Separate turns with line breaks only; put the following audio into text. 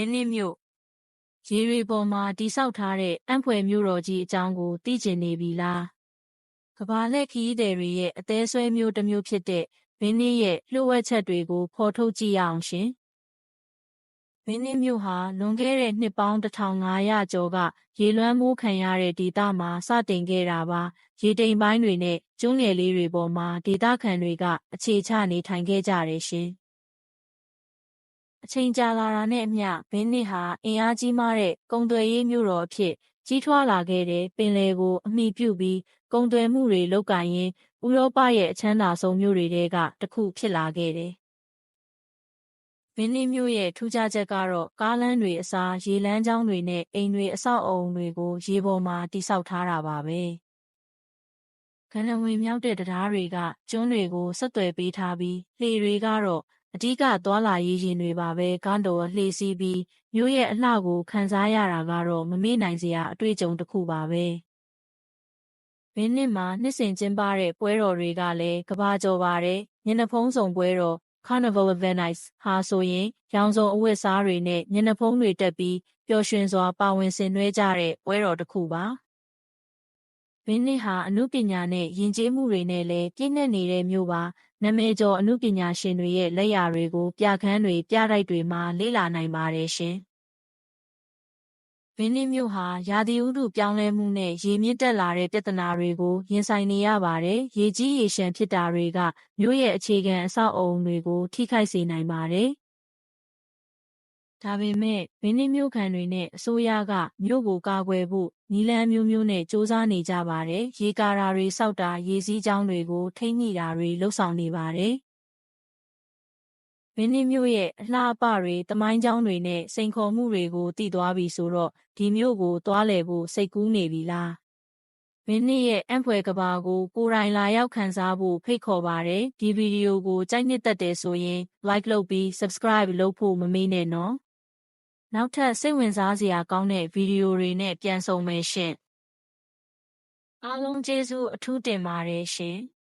င်းနှင်းမြို့ရေတွေပေါ်မှာတိဆောက်ထားတဲ့အံ့ဖွယ်မြို့တော်ကြီးအကြောင်းကိုသိကျင်နေပြီလားကဘာလက်ခီးသည်တွေရဲ့အသေးဆွဲမျိုးတစ်မျိုးဖြစ်တဲ့မင်းနှင်းရဲ့လှုပ်ဝက်ချက်တွေကိုဖော်ထုတ်ကြည့်ရအောင်ရှင်မင်းနှင်းမြို့ဟာလွန်ခဲ့တဲ့နှစ်ပေါင်း1500ကျော်ကရေလွှမ်းမိုးခံရတဲ့ဒေသမှာစတင်ခဲ့တာပါရေတိမ်ပိုင်းတွေနဲ့ကျွန်းငယ်လေးတွေပေါ်မှာဒေသခံတွေကအခြေချနေထိုင်ခဲ့ကြတယ်ရှင် အချိန်ကြာလာတာနဲ့အမျှဘင်းနစ်ဟာအင်အားကြီးမားတဲ့ကုံသွယ်ရေးမြို့တော်အဖြစ်ကြီးထွားလာခဲ့တဲ့ပင်လယ်ကိုအမိပြုပြီးကုံသွယ်မှုတွေလုပ်ကိုင်ရင်းဥရောပရဲ့အချမ်းသာဆုံးမြို့တွေထဲကတစ်ခုဖြစ်လာခဲ့တယ်။ဘင်းနစ်မြို့ရဲ့ထူးခြားချက်ကတော့ကားလမ်းတွေအစားရေလမ်းကြောင်းတွေနဲ့အိမ်တွေအဆောက်အအုံတွေကိုရေပေါ်မှာတိစောက်ထားတာပါပဲ။ကဏ္ဍဝင်မြောက်တဲ့တရားတွေကကျွန်းတွေကိုဆက်သွယ်ပေးထားပြီးလှေတွေကတော့ အဓိကသွာလာရေးရင်တွေပါပဲကားတော်လှေစီးပြီးမြို့ရဲ့အလှကိုခံစားရတာကတော့မမေ့နိုင်စရာအတွေ့အကြုံတစ်ခုပါပဲ။ဘင်းနှစ်မှာနှစ်စဉ်ကျင်းပတဲ့ပွဲတော်တွေကလည်းကဘာကျော်ပါတယ်။ညနေဖုံးဆောင်ပွဲတော် Carnival of Venice ဟာဆိုရင်ရောင်စုံအဝတ်စားတွေနဲ့ညနေဖုံးတွေတက်ပြီးပျော်ရွှင်စွာပါဝင်ဆင်နွှဲကြတဲ့ပွဲတော်တစ်ခုပါ။ဘင်းနှစ်ဟာအမှုပညာနဲ့ယဉ်ကျေးမှုတွေနဲ့လည်းပြည့်နှက်နေတဲ့မြို့ပါ နာမည်ကျော်အမှုပညာရှင်တွေရဲ့လက်ရာတွေကို ပြခန်းတွေပြတိုက်တွေမှာလေ့လာနိုင်ပါတယ်ရှင်။ဗင်းနီမြို့ဟာရာသီဥတုပြောင်းလဲမှုနဲ့ရေမြင့်တက်လာတဲ့ပြဿနာတွေကိုရင်ဆိုင်နေရပါတယ်။ရေကြီးရေရှမ်းဖြစ်တာတွေကမြို့ရဲ့အခြေခံအဆောက်အအုံတွေကို ထိခိုက်စေနိုင်ပါတယ်။ ဒါပေမဲ့ဗင်းနီမြို့ခံတွေနဲ့အစိုးရကမြို့ကိုကာကွယ်ဖို့နီလန်းမျိုးမျိုးနဲ့စ조사နေကြပါတယ်။ရေကာရာတွေစောက်တာရေစည်းကြောင်းတွေကိုထိမ့်ညိတာတွေလှုပ်ဆောင်နေပါတယ်။ဗင်းနီမြို့ရဲ့အလှအပတွေတမိုင်းကြောင်းတွေနဲ့စိန်ခေါ်မှုတွေကိုတည်သွားပြီဆိုတော့ဒီမြို့ကိုသွားလည်ဖို့စိတ်ကူးနေပြီလား။မင်းနေ့ရဲ့အံဖွယ်ကဘာကိုကိုယ်တိုင်လာရောက်ခံစားဖို့ဖိတ်ခေါ်ပါတယ်ဒီဗီဒီယိုကိုကြိုက်နှစ်သက်တယ်ဆိုရင် like လုပ်ပြီး subscribe လုပ်ဖို့မမေ့နဲ့နော် နောက်ထပ်စိတ်ဝင်စားစရာကောင်းတဲ့ဗီဒီယိုတွေနဲ့ပြန်ဆုံမယ်ရှင့်။အားလုံးကျေးဇူးအထူးတင်ပါတယ်ရှင်။